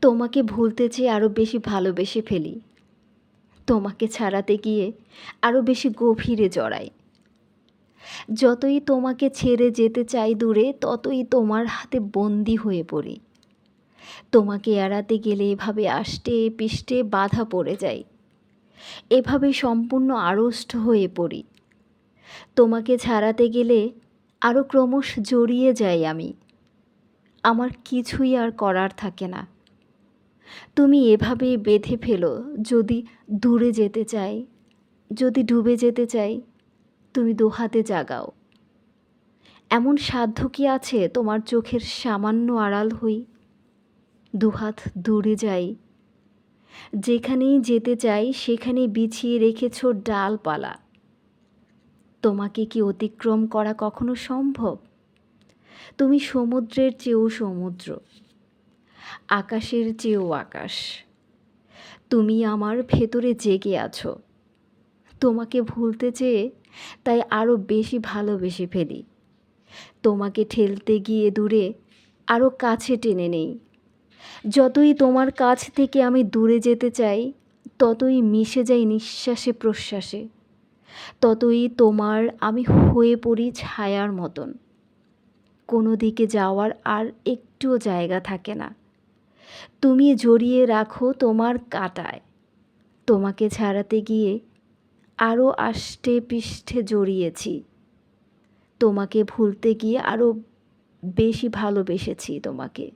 তোমাকে ভুলতে চেয়ে আরও বেশি ভালোবেসে ফেলি। তোমাকে ছাড়াতে গিয়ে আরও বেশি গভীরে জড়াই। যতই তোমাকে ছেড়ে যেতে চাই দূরে, ততই তোমার হাতে বন্দি হয়ে পড়ি। তোমাকে এড়াতে গেলে এভাবে আষ্টে পিষ্টে বাধা পড়ে যাই। এভাবে সম্পূর্ণ আড়ষ্ট হয়ে পড়ি। তোমাকে ছাড়াতে গেলে আরও ক্রমশ জড়িয়ে যাই আমি। আমার কিছুই আর করার থাকে না। তুমি এভাবে বেঁধে ফেলো, যদি দূরে যেতে চাই, যদি ডুবে যেতে চাই, তুমি দুহাতে জাগাও। এমন সাধ্য কি আছে তোমার চোখের সামান্য আড়াল হই? দুহাত দূরে যাই। যেখানেই যেতে চাই, সেখানেই বিছিয়ে রেখেছ ডালপালা। তোমাকে কি অতিক্রম করা কখনো সম্ভব? তুমি সমুদ্রের চেয়েও সমুদ্র। আকাশের চেয়েও আকাশ। তুমি আমার ভেতরে জেগে আছো। তোমাকে ভুলতে চেয়ে তাই আরও বেশি ভালোবেসে ফেলি। তোমাকে ঠেলতে গিয়ে দূরে আরও কাছে টেনে নেই। যতই তোমার কাছ থেকে আমি দূরে যেতে চাই, ততই মিশে যাই নিঃশ্বাসে প্রশ্বাসে। ততই তোমার আমি হয়ে পড়ি ছায়ার মতন। কোনো দিকে যাওয়ার আর একটুও জায়গা থাকে না। তুমি জড়িয়ে রাখো তোমার কাঁটায়। তোমাকে ছাড়াতে গিয়ে আরও আষ্টে পৃষ্ঠে জড়িয়েছি। তোমাকে ভুলতে গিয়ে আরও বেশি ভালোবেসেছি তোমাকে।